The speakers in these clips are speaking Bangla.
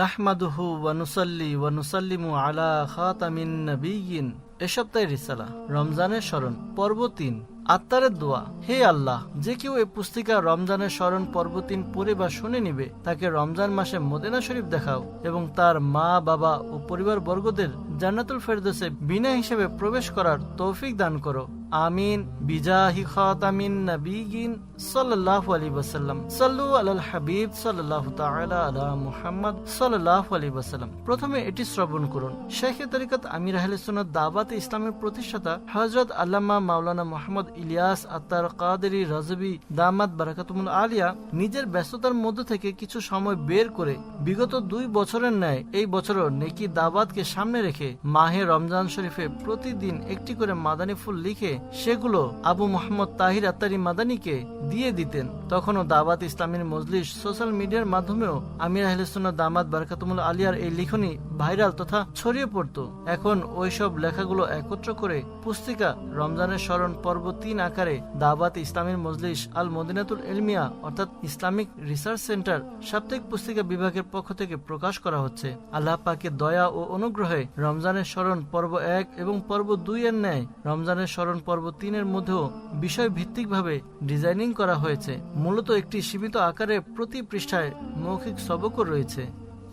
নাহমাদুহু ওয়ানুসাল্লি ওয়ানুসাল্লিমু আলা খাতামিন নবিয়িন এ সপ্তাহের রিসালা, রমজানের স্মরণ, পর্ব তিন। আত্মারের দোয়া, হে আল্লাহ, যে কেউ এই পুস্তিকা রমজানের স্মরণ, পর্ব তিন পড়ে বা শুনে নিবে, তাকে রমজান মাসে মদিনা শরীফ দেখাও এবং তার মা, বাবা ও পরিবার বর্গদের জান্নাতুল ফেরদোসে বিনা হিসেবে প্রবেশ করার তৌফিক দান করো। আমিন, বিজাহি খাতামিন নবিয়িন সাল্লাল্লাহু আলাইহি ওয়াসাল্লাম। সাল্লু আলাল হাবিব সাল্লাল্লাহু তাআলা আলা মুহাম্মদ সাল্লাল্লাহু আলাইহি ওয়াসাল্লাম। প্রথমে এটি শ্রবণ করুন। শেখে তরিকত আমির আহলে সুন্নাত দাওয়াত ইসলামের প্রতিষ্ঠাতা হযরত আল্লামা মাওলানা মোহাম্মদ ইলিয়াস আত্তার কাদেরি রাজবি দামাত বারাকাতুমুল আলিয়া নিজের ব্যস্ততার মধ্য থেকে কিছু সময় বের করে বিগত দুই বছরের ন্যায় এই বছরও নেকি দাওয়াতকে সামনে রেখে মাহে রমজান শরীফে প্রতিদিন একটি করে মাদানী ফুল লিখে সেগুলো আবু মোহাম্মদ তাহির আত্তারি মাদানিকে দিয়ে দিতেন। তখনও দাওয়াত ইসলামীর মজলিস সোশ্যাল মিডিয়ার মাধ্যমেও আমির আহলেসুন্না দামাত বারকাতুমুল আলিয়ার এই লিখনি ভাইরাল তথা ছড়িয়ে পড়তো। এখন ওইসব লেখাগুলো একত্র করে পুস্তিকা রমজানের স্মরণ পর্ব তিন আকারে দাওয়াত ইসলামীর মজলিস আল মদিনাতুল এলমিয়া অর্থাৎ ইসলামিক রিসার্চ সেন্টার সাপ্তাহিক পুস্তিকা বিভাগের পক্ষ থেকে প্রকাশ করা হচ্ছে। আল্লাহ পাকে দয়া ও অনুগ্রহে রমজানের স্মরণ পর্ব এক এবং পর্ব দুই এর ন্যায় রমজানের স্মরণ পর্ব তিনের মধ্যেও বিষয় ভিত্তিকভাবে ডিজাইনিং করা হয়েছে। মূলত একটি সীমিত আকারে প্রতি পৃষ্ঠায় মৌখিক সবকও রয়েছে।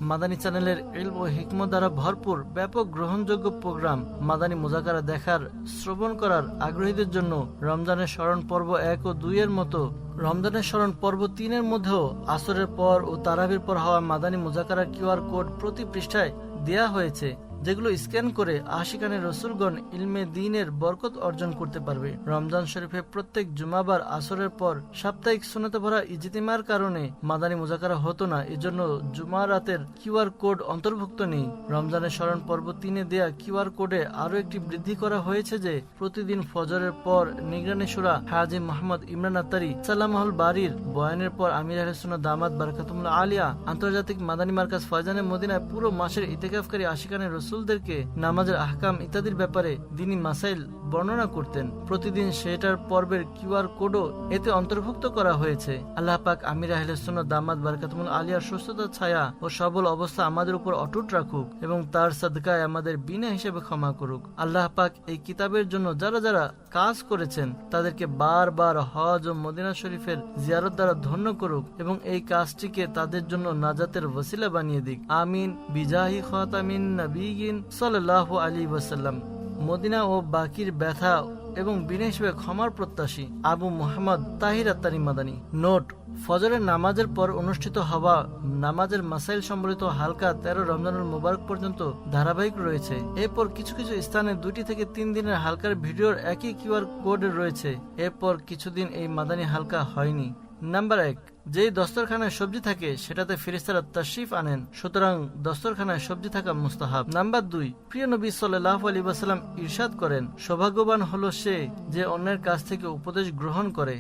মাদানী চ্যানেলের এল ও হিকমত দ্বারা ভরপুর ব্যাপক গ্রহণযোগ্য প্রোগ্রাম মাদানী মোজাকারা দেখার, শ্রবণ করার আগ্রহীদের জন্য রমজানের স্মরণ পর্ব এক ও দুই এর মতো। রমজানের স্মরণ পর্ব তিনের মধ্যেও আসরের পর ও তারাবির পর হওয়া মাদানী মোজাকারা কিউআর কোড প্রতি পৃষ্ঠায় দেয়া হয়েছে। যেগুলো স্ক্যান করে আশিকানের রসুলগণ ইলমে দিনের বরকত অর্জন করতে পারবে। রমজান শরীফে প্রত্যেক জুমাবার আসরের পর সাপ্তাহিক সুনতে ভরা ইজতিমার কারণে মাদানী মুজাকারা হতো না, এজন্য জুমা রাতের কিউআর কোড অন্তর্ভুক্ত নেই। রমজানের স্মরণ পর্ব তিনে দেয়া কিউআর কোডে আরও একটি বৃদ্ধি করা হয়েছে যে, প্রতিদিন ফজরের পর নিগরানি সুরা হাজি মোহাম্মদ ইমরান আত্তারি সাল্লামহল বাড়ির বয়ানের পর আমির আহসুনা দামাত বারকাতুল্লাহ আলিয়া আন্তর্জাতিক মাদানী মার্কাজ ফয়জানের মদিনায় পুরো মাসের ইতেকাফকারী আশিকানের রসুলদেরকে নামাজের আহকাম ইত্যাদির ব্যাপারে দিনী মাসাইল বর্ণনা করতেন, প্রতিদিন সেটার পর্বের কিউআর কোডও এতে অন্তর্ভুক্ত করা হয়েছে। আল্লাহ পাক আমির আহলেসুন্না দামাত বারকাতুল আলিয়ার সুস্থতা, ছায়া ও সবল অবস্থা আমাদের উপর অটুট রাখুক এবং তার সাদকায় আমাদের বিনা হিসেবে ক্ষমা করুক। আল্লাহ পাক এই কিতাবের জন্য যারা যারা কাজ করেছেন, তাদেরকে বারবার হজ ও মদিনা শরীফের জিয়ারত দ্বারা ধন্য করুক এবং এই কাজটিকে তাদের জন্য নাজাতের ওসিলা বানিয়ে দিক। আমিন। বিজাহি খাতামিন নবীন সাল্লাল্লাহু আলী ওয়াসাল্লাম। মদিনা ও বাকির ব্যথা এবং বিনা হিসেবে ক্ষমার প্রত্যাশী আবু মোহাম্মদ তাহির আত্মারি মাদানী নোট, ফজরের নামাজের পর অনুষ্ঠিত হওয়া নামাজের মাসাইল সম্বলিত হালকা তেরো রমজানুল মোবারক পর্যন্ত ধারাবাহিক রয়েছে। এরপর কিছু কিছু স্থানে দুটি থেকে তিন দিনের হালকার ভিডিওর একই কিউআর কোড রয়েছে। এরপর কিছুদিন এই মাদানী হালকা হয়নি। নাম্বার এক যেই দস্তরখানায় সবজি থাকে, সেটাতে ফিরিস্তারা তশরিফ আনেন। সুতরাং দস্তরখানায় সবজি থাকা মুস্তাহাব। নাম্বার দুই, প্রিয় নবী সাল্লাহ আলী বাসালাম ইরশাদ করেন। সৌভাগ্যবান হলো সে যে অন্যের কাছ থেকে উপদেশ গ্রহণ করে।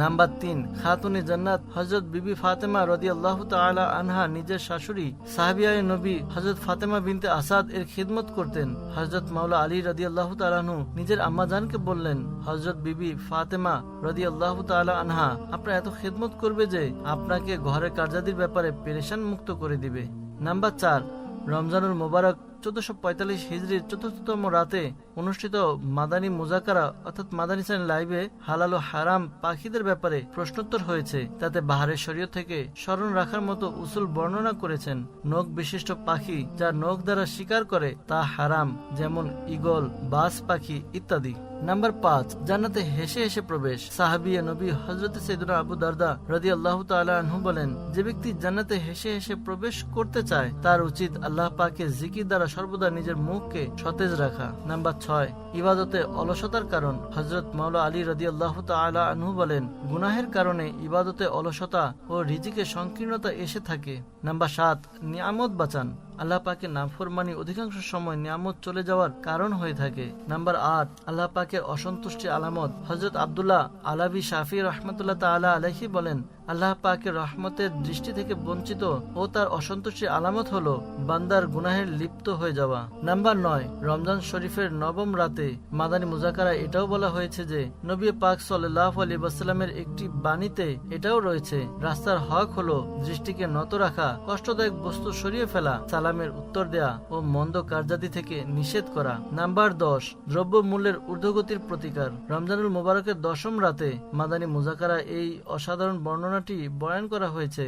নাম্বার তিন, খাতুনে জান্নাত হজরত বিবি ফাতেমা রদি আল্লাহ তালা আনহা নিজের শাশুড়ি, সাহাবিয়ায় নবী হজরত ফাতেমা বিনতে আসাদ এর খিদমত করতেন। হজরত মাওলা আলী রদি আল্লাহ তালাহু নিজের আম্মাজানকে বললেন হজরত বিবি ফাতেমা রদি আল্লাহ তালা আনহা, আপনার এত খিদমত করবে যে আপনাকে ঘরের কার্যাদির ব্যাপারে পেরেশান মুক্ত করে দিবে। নাম্বার চার, রমজানুল মোবারক চোদ্দশো পঁয়তাল্লিশ হিজড়ির চতুর্থতম রাতে অনুষ্ঠিত মাদানী মুজাকারা, অর্থাৎ মাদানী সাইন লাইভে হালাল ও হারাম পাখিদের ব্যাপারে প্রশ্নোত্তর হয়েছে। তাতে বাহারের শরীয় থেকে স্মরণ রাখার মতো উসুল বর্ণনা করেছেন নখ বিশিষ্ট পাখি, যা নখ দ্বারা শিকার করে তা হারাম, যেমন ইগল বাস পাখি ইত্যাদি। নাম্বার পাঁচ, জান্নাতে হেসে হেসে প্রবেশ। সাহাবিয়া নবী হজরত সৈদুনা আবু দারদা রদি আল্লাহ আনহু বলেন, যে ব্যক্তি জান্নাতে হেসে হেসে প্রবেশ করতে চায়, তার উচিত আল্লাহ পাকে জিকির দ্বারা সর্বদা নিজের মুখকে সতেজ রাখা। নাম্বার ছয়, ইবাদতে অলসতার কারণ। হজরত মাওলা আলী রদি আল্লাহ তালা আনহু বলেন, গুনাহের কারণে ইবাদতে অলসতা ও রিজিকে সংকীর্ণতা এসে থাকে। নাম্বার সাত, নিয়ামত বাঁচান। আল্লাহ পাকের নাফরমানি অধিকাংশ সময় নিয়ামত চলে যাওয়ার কারণ হয়ে থাকে। নাম্বার আট, আল্লাহ পাকের অসন্তুষ্টি আলামত। হজরত আবদুল্লাহ আলাবি শাফি রহমতুল্লাহ তাআলা আলাইহি বলেন, আল্লাহ পাকের রহমতের দৃষ্টি থেকে বঞ্চিত ও তার অসন্তুষ্টির আলামত হলো বান্দার গুনাহের লিপ্ত হয়ে যাওয়া। নাম্বার নয়, রমজান শরীফের নবম রাতে মাদানী মুজাকারা এটাও বলা হয়েছে যে, নবী পাক সাল্লাহ আলী বাসাল্লামের একটি বাণীতে এটাও রয়েছে, রাস্তার হক হলো দৃষ্টিকে নত রাখা, কষ্টদায়ক বস্তু সরিয়ে ফেলা সালামের উত্তর দেয়া ও মন্দ কার্যাদি থেকে নিষেধ করা। নাম্বার দশ দ্রব্য মূল্যের ঊর্ধ্বগতির প্রতিকার। রমজানুল মোবারকের দশম রাতে মাদানী মুজাকারা এই অসাধারণ বর্ণনাটি বয়ান করা হয়েছে।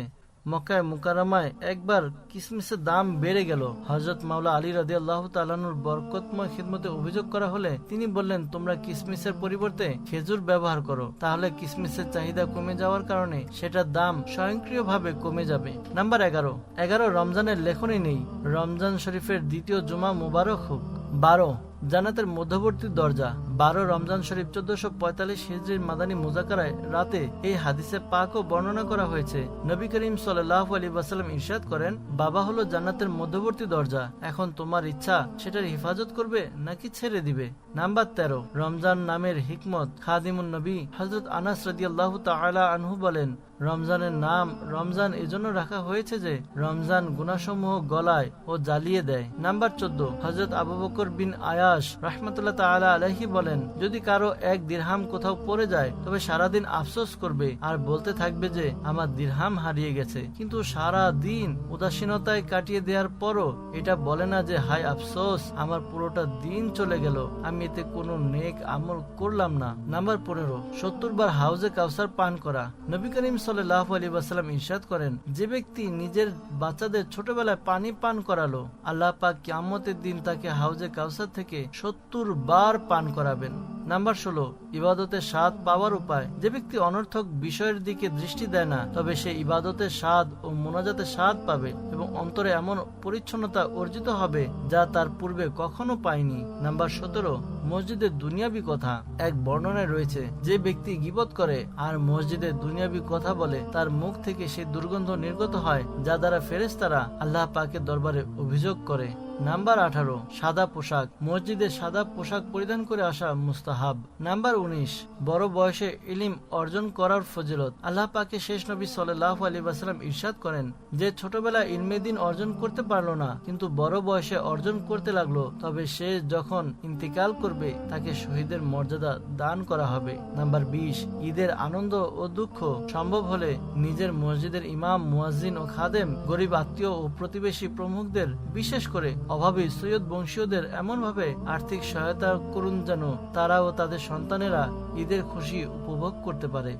মক্কায় মুকারামায় একবার কিসমিসের দাম বেড়ে গেল। হজরত মাওলা আলী রাজি আল্লাহ তালানুর বরকতময় খিদমতে অভিযোগ করা হলে তিনি বললেন, তোমরা কিসমিসের পরিবর্তে খেজুর ব্যবহার করো। তাহলে কিসমিসের চাহিদা কমে যাওয়ার কারণে সেটার দাম স্বয়ংক্রিয়ভাবে কমে যাবে। নাম্বার এগারো। এগারো রমজানের লেখনই নেই। রমজান শরীফের দ্বিতীয় জুমা মুবারক হোক। বারো জানাতের মধ্যবর্তী দরজা। বারো রমজান শরীফ চোদ্দশো পঁয়তাল্লিশ হিজড়ির মাদানী মুজাকারায় রাতে এই হাদিসে পাকও বর্ণনা করা হয়েছে। নবী করিম সাল্লাহ আলী ওয়াসাল্লাম ইরশাদ করেন, বাবা হলো জান্নাতের মধ্যবর্তী দরজা। এখন তোমার ইচ্ছা, সেটার হেফাজত করবে নাকি ছেড়ে দিবে? নাম্বার তেরো, রমজান নামের হিকমত। খাদিমুন নবী হজরত আনাস রাদিয়াল্লাহু তাআলা আনহু বলেন, রমজানের নাম রমজান এজন্য রাখা হয়েছে যে, রমজান গুনাসমূহ গলায় ও জ্বালিয়ে দেয়। নাম্বার চোদ্দ হজরত আবু বকর বিন আয়াস রহমতুল্লাহ তাআলা আলাইহি বলেন যদি কারও এক দিরহাম কোথাও পড়ে যায়, তবে সারাদিন আফসোস করবে আর বলতে থাকবে যে, আমার দিরহাম হারিয়ে গেছে। কিন্তু সারা দিন উদাসীনতায় কাটিয়ে দেওয়ার পরও এটা বলে না যে হাই আফসোস, আমার পুরোটা দিন চলে গেল। আমি এতে কোনো নেক আমল করলাম না। নাম্বার পনেরো সত্তর বার হাউজে কাউসার পান করা। নবী করিম সাল্লাহ আলী ওয়াসাল্লাম ইরশাদ করেন, যে ব্যক্তি নিজের বাচ্চাদের ছোটবেলায় পানি পান করালো, আল্লাহ পাক কিয়ামতের দিন তাকে হাউজে কাউসার থেকে সত্তর বার পান করাবেন নাম্বার ষোলো ইবাদতের স্বাদ পাওয়ার উপায়। যে ব্যক্তি অনর্থক বিষয়ের দিকে দৃষ্টি দেয় না, তবে সে ইবাদতের স্বাদ ও মোনাজাতের স্বাদ পাবে এবং অন্তরে এমন পরিচ্ছন্নতা অর্জিত হবে যা তার পূর্বে কখনো পায়নি। নাম্বার সতেরো মসজিদের দুনিয়াবি কথা। এক বর্ণনায় রয়েছে, যে ব্যক্তি গিবত করে আর মসজিদের দুনিয়াবি কথা বলে, তার মুখ থেকে সে দুর্গন্ধ নির্গত হয়, যা দ্বারা ফেরেশতারা আল্লাহ পাকের দরবারে অভিযোগ করে। নাম্বার আঠারো, সাদা পোশাক। মসজিদে সাদা পোশাক পরিধান করে আসা মুস্তাহাব নাম্বার উনিশ, বড় বয়সে ইলিম অর্জন করার ফজিলত। আল্লাহ পাকে শেষ নবী সাল্লাহ আলী ওয়াসালাম ইরশাদ করেন যে ছোটবেলায় ইলমে দিন অর্জন করতে পারল না, কিন্তু বড় বয়সে অর্জন করতে লাগল, তবে সে যখন ইন্তিকাল করবে, তাকে শহীদের মর্যাদা দান করা হবে। নাম্বার বিশ, ঈদের আনন্দ ও দুঃখ সম্ভব হলে নিজের মসজিদের ইমাম, মুয়াজ্জিন ও খাদেম, গরিব আত্মীয় ও প্রতিবেশী প্রমুখদের, বিশেষ করে অভাবী সৈয়দ বংশীয়দের এমনভাবে আর্থিক সহায়তা করুন যেন তারা ও তাদের সন্তানেরা ঈদের খুশি উপভোগ করতে পারে।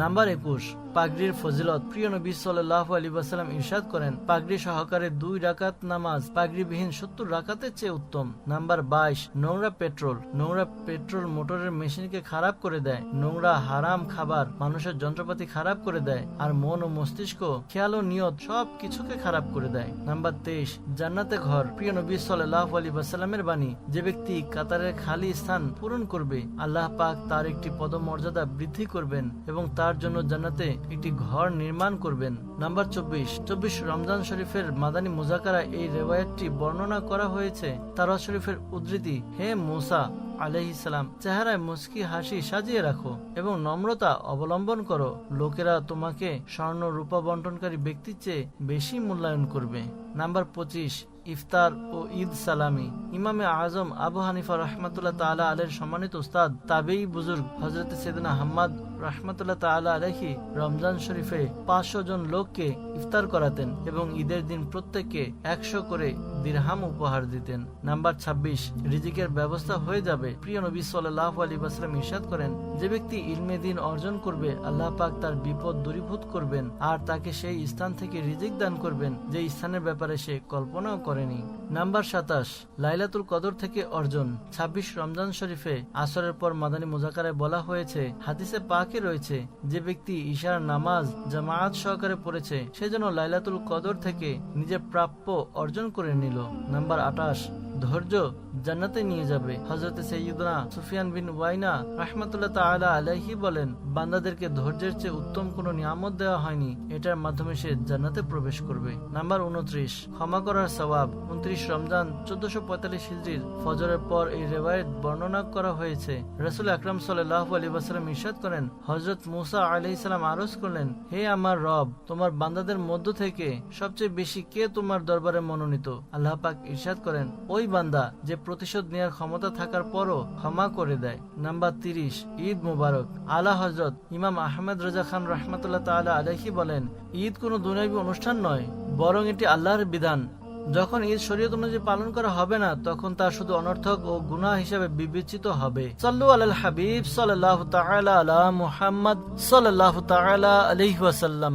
নাম্বার একুশ, পাগড়ির ফজিলত। প্রিয় নবী সাল্লাহ আলী ওয়াসাল্লাম ইরশাদ করেন, পাগড়ি সহকারে দুই রাকাত নামাজ, পাগড়িবিহীন সত্তর রাকাতের চেয়ে উত্তম। নাম্বার বাইশ, নোংরা পেট্রোল। নোংরা পেট্রোল মোটরের মেশিনকে খারাপ করে দেয়। নোংরা হারাম খাবার মানুষের যন্ত্রপাতি খারাপ করে দেয়। আর মন ও মস্তিষ্ক, খেয়াল ও নিয়ত সব কিছুকে খারাপ করে দেয়। নাম্বার তেইশ, জান্নাতে ঘর। প্রিয় নবী সাল্লাহ আলী ওয়াসাল্লামের বাণী, যে ব্যক্তি কাতারের খালি স্থান পূরণ করবে, আল্লাহ পাক তার একটি পদমর্যাদা বৃদ্ধি করবেন এবং তার জন্য জান্নাতে একটি ঘর নির্মাণ করবেন। নাম্বার চব্বিশ চব্বিশ রমজান শরীফের মাদানী মুজাকারা এই রেওয়ায়তটি বর্ণনা করা হয়েছে। তারা শরীফের উদ্ধৃতি, হে মুসা আলহিসাম চেহারায় মুস্কি হাসি সাজিয়ে রাখো এবং নম্রতা অবলম্বন করো। লোকেরা তোমাকে স্বর্ণ রূপা বন্টনকারী ব্যক্তির চেয়ে বেশি মূল্যায়ন করবে। নাম্বার পঁচিশ, ইফতার ও ঈদ সালামি। ইমামে আজম আবু হানিফা রহমতুল্লাহ তালা আলের সম্মানিত উস্তাদ তাবেই বুজুর্গ হজরত সেদিনা হাম্মাদ রহমতুল্লাহ তালা আলহি রমজান শরীফে পাঁচশো জন লোককে ইফতার করাতেন এবং ঈদের দিন প্রত্যেককে একশো করে দিরহাম উপহার দিতেন। নাম্বার ২৬ রিজিকের ব্যবস্থা হয়ে যাবে। প্রিয় নবী সাল্লাহ আলী বাসলাম ইরশাদ করেন, যে ব্যক্তি ইলমে দিন অর্জন করবে, আল্লাহ পাক তার বিপদ দূরীভূত করবেন, আর তাকে সেই স্থান থেকে রিজিক দান করবেন যে স্থানের ব্যাপারে সে কল্পনাও করেনি। নাম্বার সাতাশ, লাইলাতুল কদর থেকে অর্জন। ২৬ রমজান শরীফে আসরের পর মাদানী মোজাকারে বলা হয়েছে, হাদিসে পাকে রয়েছে, যে ব্যক্তি ঈশার নামাজ জামায়াত সহকারে পড়েছে সেজন্য লাইলাতুল কদর থেকে নিজের প্রাপ্য অর্জন করে নিল। নাম্বার আটাশ ধৈর্য জান্নাতে নিয়ে যাবে। হজরত সৈয়দনা সুফিয়ান বিন ওয়াইনা রাহমাতুল্লাহ তাআলা আলাইহি বলেন, বান্দাদেরকে ধৈর্যের চেয়ে উত্তম কোনো নিয়ামত দেওয়া হয়নি। এটার মাধ্যমে সে জান্নাতে প্রবেশ করবে। নাম্বার উনত্রিশ, ক্ষমা করার সওয়াব। উনত্রিশ রমজান, চোদ্দশো পঁয়তাল্লিশ হিজড়ির ফজরের পর এই রেওয়ায়ত বর্ণনা করা হয়েছে। রসুল আকরাম সাল্লাহ আলী ওয়াসালাম ইরশাদ করেন হজরত মুসা আলাইহিস সালাম আরজ করলেন, হে আমার রব, তোমার বান্দাদের মধ্য থেকে সবচেয়ে বেশি কে তোমার দরবারে মনোনীত? আল্লাহ পাক ইরশাদ করেন, ওই বান্দা যে প্রতিশোধ নেওয়ার ক্ষমতা থাকার পরও ক্ষমা করে দেয়। নাম্বার তিরিশ, ঈদ মুবারক। আলা হজরত ইমাম আহমেদ রাজা খান রহমতুল্লাহ তাআলা আলাইহি বলেন, ঈদ কোনো দুনিয়াবী অনুষ্ঠান নয়, বরং এটি আল্লাহর বিধান। যখন ঈদ শরীয়ত অনুযায়ী পালন করা হবে না, তখন তা শুধু অনর্থক ও গুনাহ হিসেবে বিবেচিত হবে। সাল্লু আলাল হাবিব সাল্লাল্লাহু তাআলা আলা মুহাম্মদ সাল্লাল্লাহু তাআলা আলাইহি ওয়াসাল্লাম।